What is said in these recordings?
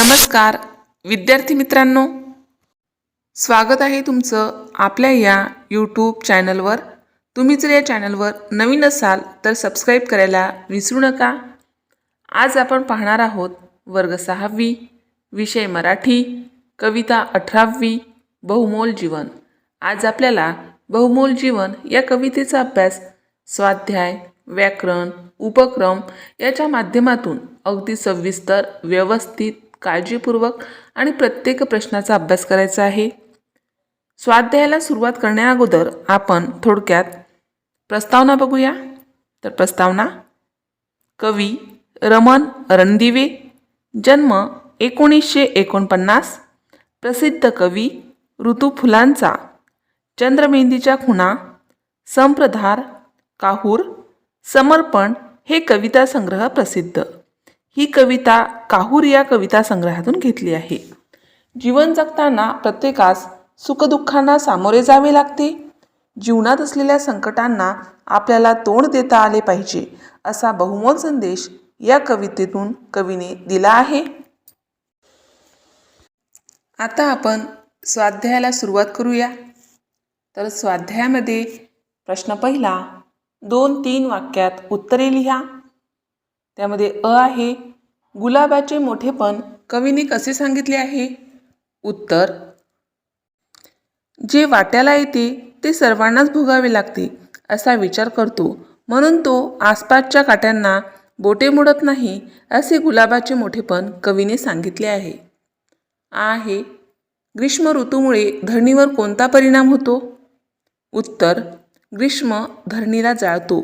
नमस्कार विद्यार्थी मित्रांनो. स्वागत आहे तुमचं आपल्या या यूट्यूब चॅनलवर तुम्ही जर या चॅनलवर नवीन असाल तर सबस्क्राईब करायला विसरू नका. आज आपण पाहणार आहोत वर्ग सहावी विषय मराठी कविता अठरावी बहुमोल जीवन. आज आपल्याला बहुमोल जीवन या कवितेचा अभ्यास स्वाध्याय व्याकरण उपक्रम याच्या माध्यमातून अगदी सविस्तर व्यवस्थित काळजीपूर्वक आणि प्रत्येक प्रश्नाचा अभ्यास करायचा आहे. स्वाध्यायाला सुरुवात करण्याअगोदर आपण थोडक्यात प्रस्तावना बघूया. तर प्रस्तावना कवी रमन रणदिवे जन्म एकोणीसशे एकोणपन्नास प्रसिद्ध कवी ऋतू फुलांचा चंद्रमेंदीच्या खुणा संप्रधार काहूर समर्पण हे कविता संग्रह प्रसिद्ध. ही कविता काहूर या कविता संग्रहातून घेतली आहे. जीवन जगताना प्रत्येकास सुखदुःखांना सामोरे जावे लागते. जीवनात असलेल्या संकटांना आपल्याला तोंड देता आले पाहिजे असा बहुमोल संदेश या कवितेतून कवीने दिला आहे. आता आपण स्वाध्यायाला सुरुवात करूया. तर स्वाध्यायामध्ये प्रश्न पहिला दोन तीन वाक्यात उत्तरे लिहा. त्यामध्ये अ आहे गुलाबाचे मोठेपण. कवीने कसे सांगितले आहे? उत्तर जे वाट्याला येते ते सर्वांनाच भोगावे लागते असा विचार करतो. म्हणून तो आसपासच्या काट्यांना बोटे मोडत नाही असे गुलाबाचे मोठेपण कवीने सांगितले आहे. आहे ग्रीष्म ऋतूमुळे धरणीवर कोणता परिणाम होतो? उत्तर ग्रीष्म धरणीला जाळतो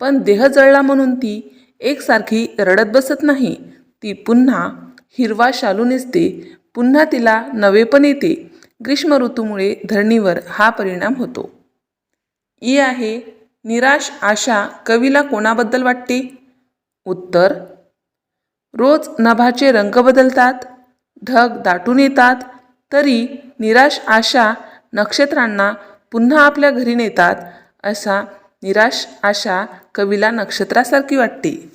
पण देह जळला म्हणून ती एकसारखी रडत बसत नाही. ती पुन्हा हिरवा शालू नेसते. पुन्हा तिला नवे पण येते. ग्रीष्म ऋतूमुळे धरणीवर हा परिणाम होतो. ई आहे निराश आशा कवीला कोणाबद्दल वाटते? उत्तर रोज नभाचे रंग बदलतात ढग दाटून येतात तरी निराश आशा नक्षत्रांना पुन्हा आपल्या घरी नेतात असा निराश आशा कवीला नक्षत्रासारखी वाटते.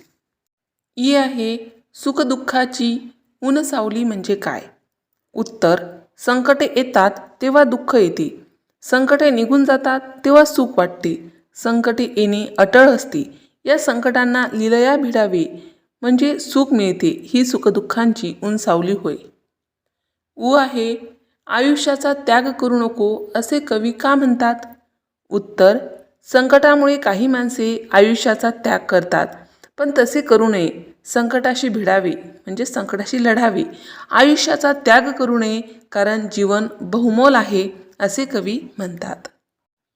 ई आहे सुखदुःखाची ऊनसावली म्हणजे काय? उत्तर संकटे येतात तेव्हा दुःख येते. संकटे निघून जातात तेव्हा सुख वाटते. संकटे येणे अटळ असते. या संकटांना लिलया भिडावे म्हणजे सुख मिळते ही सुखदुःखांची ऊन सावली होय. उ आहे आयुष्याचा त्याग करू नको असे कवी का म्हणतात? उत्तर संकटामुळे काही माणसे आयुष्याचा त्याग करतात. पण तसे करू नये. संकटाशी भिडावे म्हणजे संकटाशी लढावे. आयुष्याचा त्याग करू नये कारण जीवन बहुमोल आहे असे कवी म्हणतात.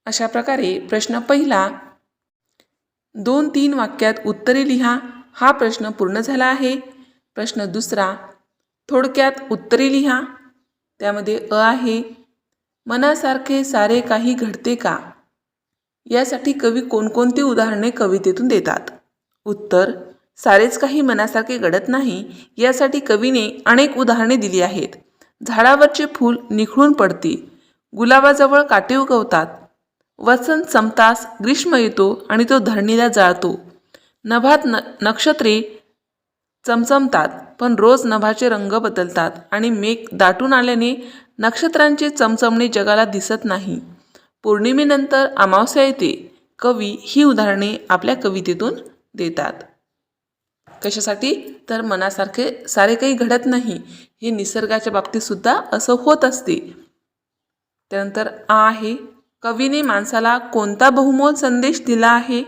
अशा प्रकारे प्रश्न पहिला दोन तीन वाक्यात उत्तरे लिहा हा प्रश्न पूर्ण झाला आहे. प्रश्न दुसरा थोडक्यात उत्तरे लिहा त्यामध्ये अ आहे मनासारखे सारे काही घडते का? यासाठी कवी कोणकोणती उदाहरणे कवितेतून देतात? उत्तर सारेच काही मनासारखे घडत नाही यासाठी कवीने अनेक उदाहरणे दिली आहेत. झाडावरचे फूल निखळून पडते गुलाबाजवळ काटे उगवतात वसंत संपतास ग्रीष्म येतो आणि तो धरणीला जाळतो. नभात न नक्षत्रे चमचमतात पण रोज नभाचे रंग बदलतात आणि मेघ दाटून आल्याने नक्षत्रांचे चमचमणे जगाला दिसत नाही. पौर्णिमेनंतर अमावस्या येते. कवी ही उदाहरणे आपल्या कवितेतून देतात. कशासाठी? तर मनासारखे सारे काही घडत नाही हे निसर्गाच्या बाबतीत सुद्धा असं होत असते. त्यानंतर आ आहे कवीने माणसाला कोणता बहुमोल संदेश दिला आहे?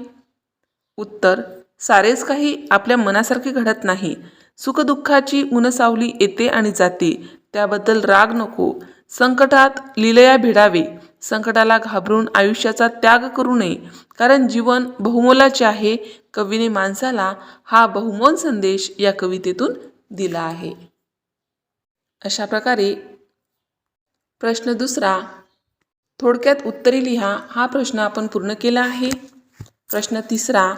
उत्तर सारेच काही आपल्या मनासारखे घडत नाही. सुखदुःखाची उनसावली येते आणि जाते. त्याबद्दल राग नको. संकटात लिलया भिडावे. संकटाला घाबरून आयुष्याचा त्याग करू नये. कारण जीवन बहुमोलाचे आहे. कवीने माणसाला हा बहुमोल संदेश या कवितेतून दिला आहे. अशा प्रकारे प्रश्न दुसरा थोडक्यात उत्तरे लिहा. हा प्रश्न आपण पूर्ण केला आहे. प्रश्न तिसरा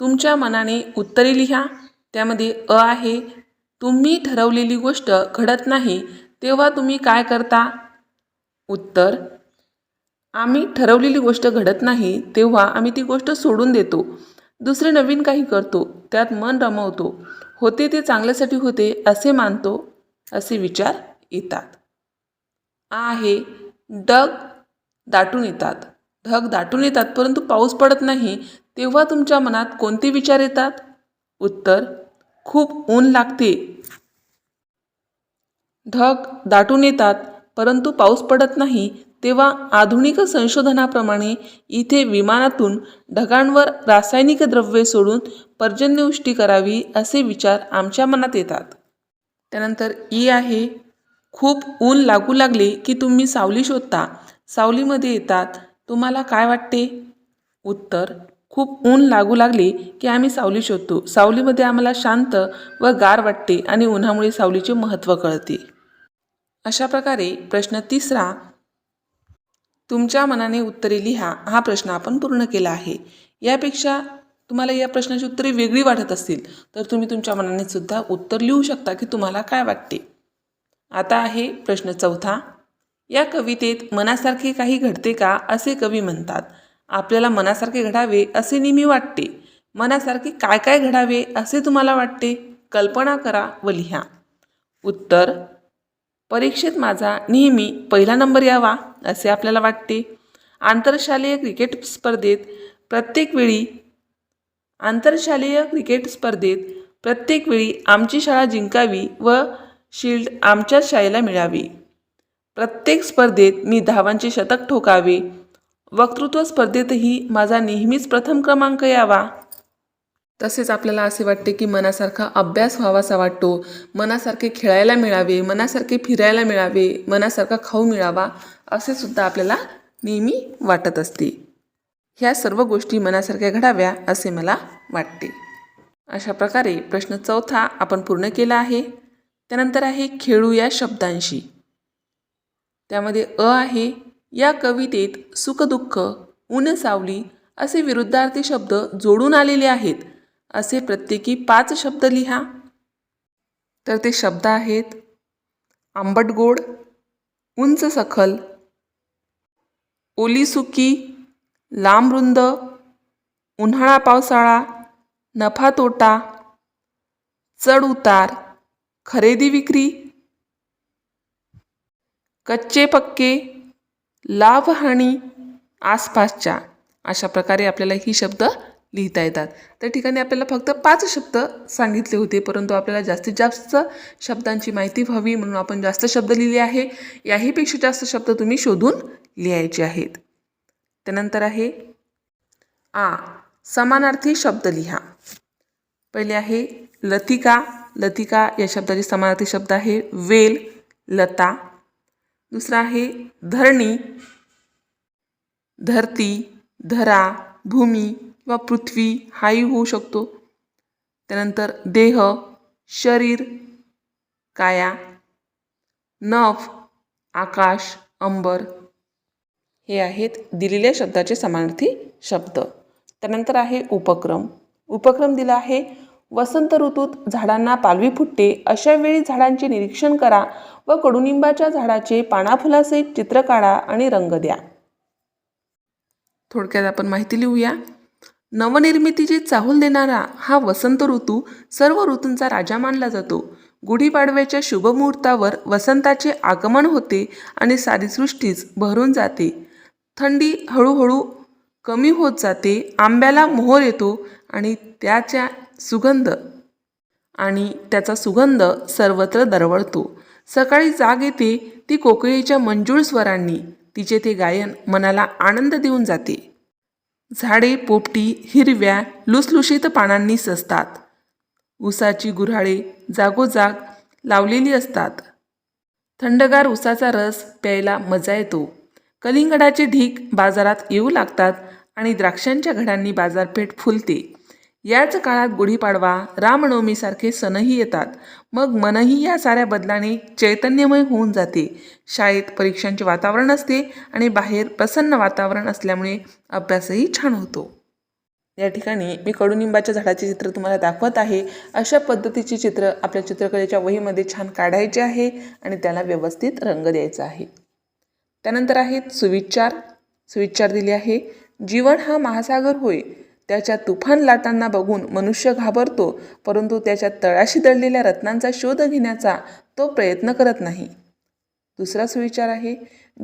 तुमच्या मनाने उत्तरे लिहा. त्यामध्ये अ आहे. तुम्ही ठरवलेली गोष्ट घडत नाही. तेव्हा तुम्ही काय करता? उत्तर आम्ही ठरवलेली गोष्ट घडत नाही तेव्हा आम्ही ती गोष्ट सोडून देतो. दुसरे नवीन काही करतो त्यात मन रमवतो. होते ते चांगल्यासाठी होते असे मानतो असे विचार येतात. आ आहे ढग दाटून येतात. ढग दाटून येतात परंतु पाऊस पडत नाही तेव्हा तुमच्या मनात कोणते विचार येतात? उत्तर खूप ऊन लागते. ढग दाटून येतात परंतु पाऊस पडत नाही तेव्हा आधुनिक संशोधनाप्रमाणे इथे विमानातून ढगांवर रासायनिक द्रव्ये सोडून पर्जन्यवृष्टी करावी असे विचार आमच्या मनात येतात. त्यानंतर ई आहे खूप ऊन लागू लागले की तुम्ही सावली शोधता. सावलीमध्ये येतात तुम्हाला काय वाटते? उत्तर खूप ऊन लागू लागले की आम्ही सावली शोधतो. सावलीमध्ये आम्हाला शांत व गार वाटते आणि उन्हामुळे सावलीचे महत्त्व कळते. अशा प्रकारे प्रश्न तिसरा तुमच्या मनाने उत्तरे लिहा. हा प्रश्न आपण पूर्ण केला आहे. यापेक्षा तुम्हाला या प्रश्नाची उत्तरे वेगळी वाटत असतील तर तुम्ही तुमच्या मनाने सुद्धा उत्तर लिहू शकता की तुम्हाला काय वाटते. आता आहे प्रश्न चौथा. या कवितेत मनासारखे काही घडते का असे कवी म्हणतात. आपल्याला मनासारखे घडावे असे नेहमी वाटते. मनासारखे काय काय घडावे असे तुम्हाला वाटते? कल्पना करा व लिहा. उत्तर परीक्षेत माझा नेहमी पहिला नंबर यावा असे आपल्याला वाटते. आंतरशालेय क्रिकेट स्पर्धेत प्रत्येक वेळी आंतरशालेय क्रिकेट स्पर्धेत प्रत्येक वेळी आमची शाळा जिंकावी व शिल्ड आमच्याच शाळेला मिळावी. प्रत्येक स्पर्धेत मी धावांचे शतक ठोकावे. वक्तृत्व स्पर्धेतही माझा नेहमीच प्रथम क्रमांक यावा. तसेच आपल्याला असे वाटते की मनासारखा अभ्यास व्हावासा वाटतो. मनासारखे खेळायला मिळावे मनासारखे फिरायला मिळावे मनासारखा खाऊ मिळावा असे सुद्धा आपल्याला नेहमी वाटत असते. ह्या सर्व गोष्टी मनासारख्या घडाव्या असे मला वाटते. अशा प्रकारे प्रश्न चौथा आपण पूर्ण केला आहे. त्यानंतर आहे खेळू या शब्दांशी. त्यामध्ये अ आहे या कवितेत सुखदुःख ऊन सावली असे विरुद्धार्थी शब्द जोडून आलेले आहेत. असे प्रत्येकी पाच शब्द लिहा. तर ते शब्द आहेत आंबट गोड उंच सखल ओली सुकी लांब रुंद उन्हाळा पावसाळा नफा तोटा चढ उतार खरेदी विक्री कच्चे पक्के लाभहानी आसपासच्या. अशा प्रकारे आपल्याला ही शब्द लिहिता येतात. त्या ठिकाणी आपल्याला फक्त पाच शब्द सांगितले होते परंतु आपल्याला जास्तीत जास्त शब्दांची माहिती व्हावी म्हणून आपण जास्त शब्द लिहिले आहे. याहीपेक्षा जास्त शब्द तुम्ही शोधून लिहायचे आहेत. त्यानंतर आहे आ समानार्थी शब्द लिहा. पहिले आहे लतिका. लतिका या शब्दाचे समानार्थी शब्द आहे वेल लता. दुसरा आहे धरणी. धरती धरा भूमी. किंवा पृथ्वी हाही होऊ शकतो. त्यानंतर देह शरीर काया नभ आकाश अंबर हे आहेत दिलेल्या शब्दाचे समानार्थी शब्द. त्यानंतर आहे उपक्रम. उपक्रम दिला आहे वसंत ऋतूत झाडांना पालवी फुटते अशा वेळी झाडांचे निरीक्षण करा व कडुनिंबाच्या झाडाचे पानाफुलासहित चित्र काढा आणि रंग द्या. थोडक्यात आपण माहिती लिहूया. नवनिर्मितीची चाहूल देणारा हा वसंत ऋतू सर्व ऋतूंचा राजा मानला जातो. गुढीपाडव्याच्या शुभमुहूर्तावर वसंताचे आगमन होते आणि सारी सृष्टीच भरून जाते. थंडी हळूहळू कमी होत जाते आंब्याला मोहर येतो आणि त्याच्या सुगंध आणि त्याचा सुगंध सर्वत्र दरवळतो. सकाळी जाग येते ती कोकिळीच्या मंजूळ स्वरांनी तिचे ते गायन मनाला आनंद देऊन जाते. झाडे पोपटी हिरव्या लुसलुशीत पानांनी सजतात. उसाची गुऱ्हाळे जागोजाग लावलेली असतात. थंडगार उसाचा रस प्यायला मजा येतो. कलिंगडाचे ढीक बाजारात येऊ लागतात आणि द्राक्षांच्या घडांनी बाजारपेठ फुलते. याच काळात गुढीपाडवा रामनवमीसारखे सणही येतात. मग मनही या साऱ्या बदलाने चैतन्यमय होऊन जाते. शाळेत परीक्षांचे वातावरण असते आणि बाहेर प्रसन्न वातावरण असल्यामुळे अभ्यासही छान होतो. या ठिकाणी मी कडुनिंबाच्या झाडाचे चित्र तुम्हाला दाखवत आहे. अशा पद्धतीचे चित्र आपल्या चित्रकलेच्या वहीमध्ये छान काढायचे आहे आणि त्याला व्यवस्थित रंग द्यायचा आहे. त्यानंतर आहेत सुविचार. सुविचार दिले आहे. जीवन हा महासागर होय. त्याच्या तुफान लाटांना बघून मनुष्य घाबरतो परंतु त्याच्या तळाशी दडलेल्या रत्नांचा शोध घेण्याचा तो प्रयत्न करत नाही. दुसरा सुविचार आहे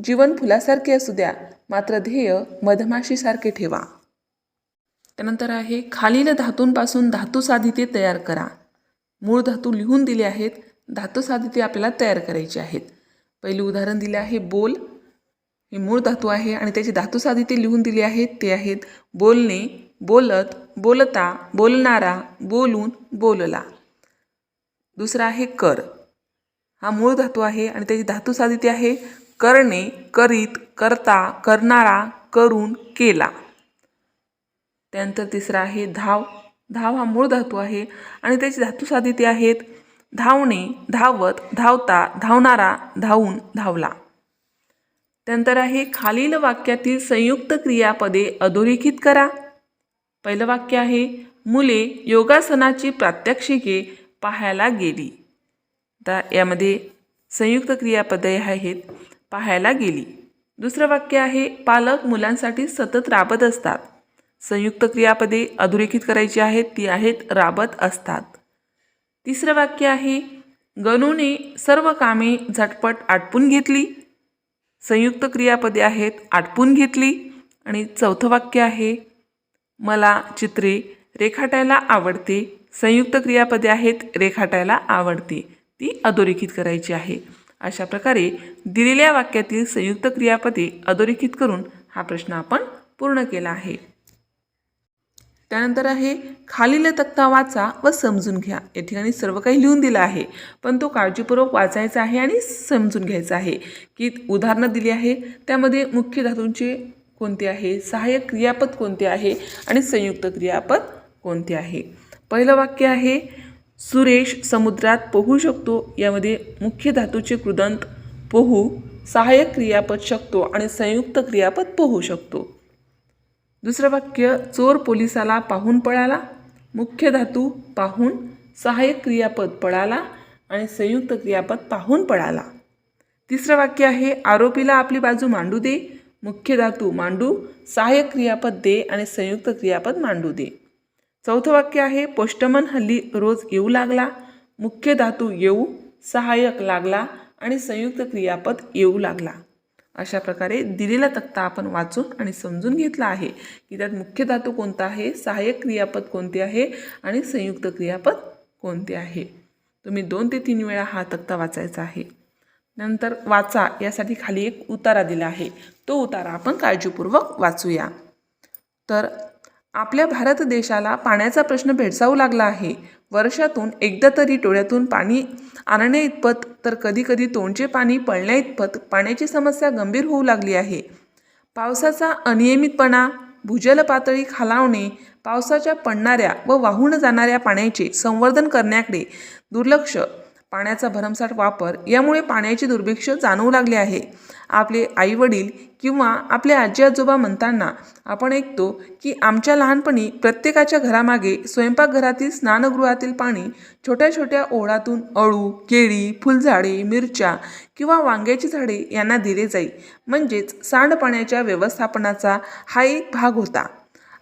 जीवन फुलासारखे असू द्या मात्र ध्येय मधमाशीसारखे ठेवा. त्यानंतर आहे खालील धातूंपासून धातू साधिते तयार करा. मूळ धातू लिहून दिले आहेत धातू साधिते आपल्याला तयार करायची आहेत. पहिले उदाहरण दिले आहे बोल. हे मूळ धातू आहे आणि त्याची धातू साधिते लिहून दिली आहेत ते आहेत बोलणे बोलत बोलता बोलणारा बोलून बोलला. दुसरा आहे कर. हा मूळ धातू आहे आणि त्याची धातू साधिती आहे करणे करीत करता करणारा करून केला. त्यानंतर तिसरा आहे धाव. धाव हा मूळ धातू आहे आणि त्याची धातू साधिती आहेत धावणे धावत धावता धावणारा धावून धावला. त्यानंतर आहे खालील वाक्यातील संयुक्त क्रियापदे अधोरेखित करा. पहिलं वाक्य आहे मुले योगासनाची प्रात्यक्षिके पाहायला गेली. आता यामध्ये संयुक्त क्रियापदे आहेत पाहायला गेली. दुसरं वाक्य आहे पालक मुलांसाठी सतत राबत असतात. संयुक्त क्रियापदे अधोरेखित करायची आहेत ती आहेत राबत असतात. तिसरं वाक्य आहे गणूने सर्व कामे झटपट आटपून घेतली. संयुक्त क्रियापदे आहेत आटपून घेतली. आणि चौथं वाक्य आहे मला चित्रे रेखाटायला आवडते. संयुक्त क्रियापदे आहेत रेखाटायला आवडते. ती अधोरेखित करायची आहे. अशा प्रकारे दिलेल्या वाक्यातील संयुक्त क्रियापदे अधोरेखित करून हा प्रश्न आपण पूर्ण केला आहे. त्यानंतर आहे खालील तक्ता वाचा व समजून घ्या. या ठिकाणी सर्व काही लिहून दिलं आहे पण तो काळजीपूर्वक वाचायचा आहे आणि समजून घ्यायचा आहे. की उदाहरणं दिली आहे त्यामध्ये मुख्य धातूंचे कोणते आहे? सहाय्यक क्रियापद कोणते आहे? आणि संयुक्त क्रियापद कोणते आहे? पहिलं वाक्य आहे सुरेश समुद्रात पोहू शकतो. यामध्ये मुख्य धातूचे कृदंत पोहू सहाय्यक क्रियापद शकतो आणि संयुक्त क्रियापद पोहू शकतो. दुसरं वाक्य चोर पोलिसाला पाहून पळाला. मुख्य धातू पाहून सहाय्यक क्रियापद पळाला आणि संयुक्त क्रियापद पाहून पळाला. तिसरं वाक्य आहे आरोपीला आपली बाजू मांडू दे. मुख्य धातू मांडू सहाय्यक क्रियापद दे आणि संयुक्त क्रियापद मांडू दे. चौथं वाक्य आहे पोष्टमन हल्ली रोज येऊ लागला मुख्य धातू येऊ सहाय्यक लागला आणि संयुक्त क्रियापद येऊ लागला. अशा प्रकारे दिलेला तक्ता आपण वाचून आणि समजून घेतला आहे की त्यात मुख्य धातू कोणता आहे सहाय्यक क्रियापद कोणते आहे आणि संयुक्त क्रियापद कोणते आहे. तुम्ही दोन ते तीन वेळा हा तक्ता वाचायचा आहे. नंतर वाचा यासाठी खाली एक उतारा दिला आहे. तो उतारा आपण काळजीपूर्वक वाचूया. तर आपल्या भारत देशाला पाण्याचा प्रश्न भेडसावू लागला आहे. वर्षातून एकदा तरी डोळ्यातून पाणी आणण्या इतपत तर कधीकधी तोंडचे पाणी पळण्या इतपत पाण्याची समस्या गंभीर होऊ लागली आहे. पावसाचा अनियमितपणा भूजल पातळी खालावणे पावसाच्या पडणाऱ्या व वाहून जाणाऱ्या पाण्याचे संवर्धन करण्याकडे दुर्लक्ष पाण्याचा भरमसाठ वापर यामुळे पाण्याची दुर्भिक्ष जाणवू लागले आहे. आपले आईवडील किंवा आपले आजी आजोबा म्हणताना आपण ऐकतो की आमच्या लहानपणी प्रत्येकाच्या घरामागे स्वयंपाकघरातील स्नानगृहातील पाणी छोट्या छोट्या ओढातून अळू केळी फुलझाडे मिरच्या किंवा वांग्याची झाडे यांना दिले जाई. म्हणजेच सांडपाण्याच्या व्यवस्थापनाचा हा एक भाग होता.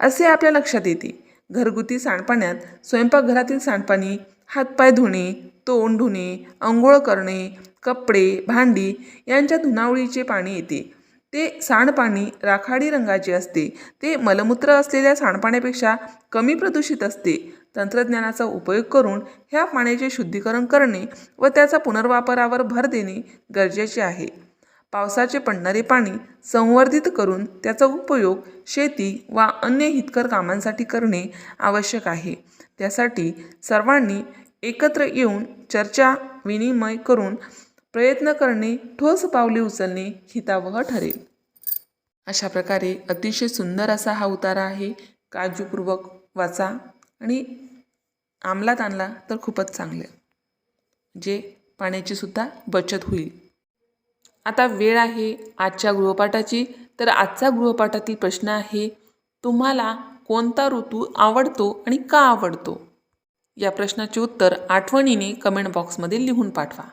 असे आपल्या लक्षात येते. घरगुती सांडपाण्यात स्वयंपाकघरातील सांडपाणी हातपाय धुणे तोंड धुणे आंघोळ करणे कपडे भांडी यांच्या धुनावळीचे पाणी येते. ते सांडपाणी राखाडी रंगाचे असते. ते मलमूत्र असलेल्या सांडपाण्यापेक्षा कमी प्रदूषित असते. तंत्रज्ञानाचा उपयोग करून ह्या पाण्याचे शुद्धीकरण करणे व त्याचा पुनर्वापरावर भर देणे गरजेचे आहे. पावसाचे पडणारे पाणी संवर्धित करून त्याचा उपयोग शेती वा अन्य हितकर कामांसाठी करणे आवश्यक आहे. त्यासाठी सर्वांनी एकत्र येऊन चर्चा विनिमय करून प्रयत्न करणे ठोस पावले उचलणे हितावह ठरेल. अशा प्रकारे अतिशय सुंदर असा हा उतारा आहे. काळजीपूर्वक वाचा आणि अंमलात आणला तर खूपच चांगलं जे पाण्याची सुद्धा बचत होईल. आता वेळ आहे आजच्या गृहपाठाची. तर आजचा गृहपाठातील प्रश्न आहे तुम्हाला कोणता ऋतू आवडतो आणि का आवडतो? या प्रश्नाचे उत्तर आठवणीने कमेंट बॉक्समध्ये लिहून पाठवा.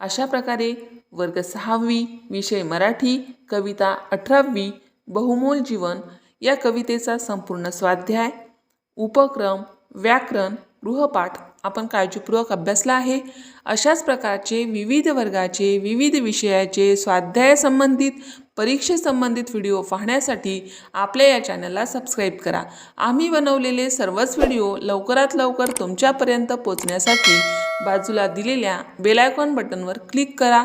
अशा प्रकारे वर्ग सहावी विषय मराठी कविता अठरावी बहुमोल जीवन या कवितेचा संपूर्ण स्वाध्याय उपक्रम व्याकरण गृहपाठ आपण काळजीपूर्वक अभ्यासला आहे. अशाच प्रकारचे विविध वर्गाचे विविध विषयाचे स्वाध्यायासंबंधित परीक्षेसंबंधित व्हिडिओ पाहण्यासाठी आपल्या या चॅनलला सबस्क्राईब करा. आम्ही बनवलेले सर्वच व्हिडिओ लवकरात लवकर तुमच्यापर्यंत पोचण्यासाठी बाजूला दिलेल्या बेलायकॉन बटनवर क्लिक करा.